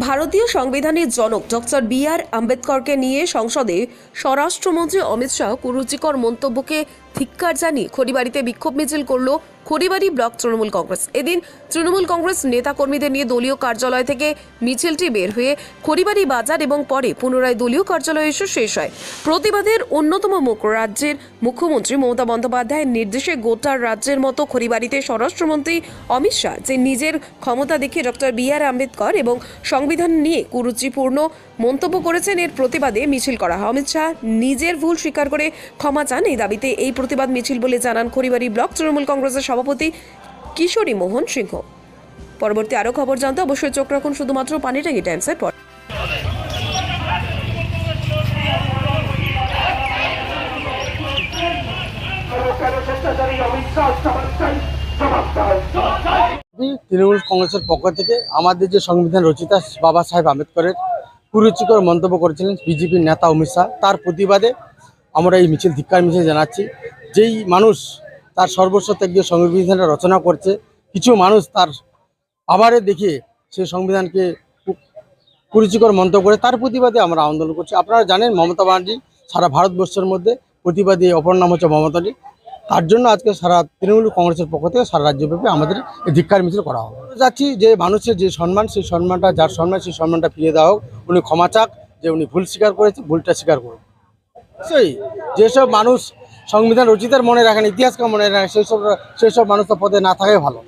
ভারতীয় সংবিধানের জনক ডক্টর বি আর আম্বেদকরকে নিয়ে সংসদে স্বরাষ্ট্রমন্ত্রী অমিত শাহ কুরুচিকর মন্তব্যকে ধিক্কার জানিয়ে খড়িবাড়িতে বিক্ষোভ মিছিল করল খড়িবাড়ি ব্লক তৃণমূল কংগ্রেস। এদিন তৃণমূল কংগ্রেস নেতাকর্মীদের নিয়ে দলীয় কার্যালয় থেকে মিছিলটি বের হয়ে খড়িবাড়ি বাজার এবং পরে পুনরায় দলীয় কার্যালয়ে এসে শেষ হয়। প্রতিবাদের অন্যতম মুখ রাজ্যের মুখ্যমন্ত্রী মমতা বন্দ্যোপাধ্যায়ের নির্দেশে গোটা রাজ্যের মতো খড়িবাড়িতে স্বরাষ্ট্রমন্ত্রী অমিত শাহ, যে নিজের ক্ষমতা দেখে ডক্টর বি আর আম্বেদকর এবং সংবিধান নিয়ে কুরুচিপূর্ণ মন্তব্য করেছেন, এর প্রতিবাদে মিছিল করা হয়। অমিত শাহ নিজের ভুল স্বীকার করে ক্ষমা চান এই দাবিতে এই প্রতিবাদ মিছিল বলে জানান খড়িবাড়ি ব্লক তৃণমূল কংগ্রেসের সভাপতি কিশোরী মোহন সিংহ। পরবর্তী আরও খবর জানতে অবশ্যই চোখ রাখুন শুধুমাত্র পানিটাঙ্গি টাইমসের পর। তৃণমূল কংগ্রেসের পক্ষ থেকে আমাদের যে সংবিধান রচিতা বাবা সাহেব আম্বেদকরের কুরুচিকর মন্তব্য করেছিলেন বিজেপির নেতা অমিত শাহ, তার প্রতিবাদে আমরা এই মিছিল, ধিক্কার মিছিল জানাচ্ছি। যেই মানুষ তার সর্বস্ব ত্যাগ দিয়ে সংবিধানটা রচনা করছে, কিছু মানুষ তার আবারে দেখিয়ে সেই সংবিধানকে কুরুচিকর মন্তব্য করে তার প্রতিবাদে আমরা আন্দোলন করছি। আপনারা জানেন মমতা ব্যানার্জি সারা ভারতবর্ষের মধ্যে প্রতিবাদী অপর নাম হচ্ছে মমতাজি তার জন্য আজকে সারা তৃণমূল কংগ্রেসের পক্ষ থেকে সারা রাজ্যব্যাপী আমাদের এই ধিক্কার মিছিল করা হবে। যাচ্ছি যে মানুষের যে সম্মান, সেই সম্মানটা, যার সম্মান, সেই সম্মানটা ফিরিয়ে দেওয়া হোক, উনি ক্ষমা চাক, যে উনি ভুল স্বীকার করেছে, ভুলটা স্বীকার করুন সেই যেসব মানুষ সংবিধান রচিতার মনে রাখেন, ইতিহাসকে মনে রাখেন সেই সব সেই সব মানুষ তো পদে না থাকাই ভালো।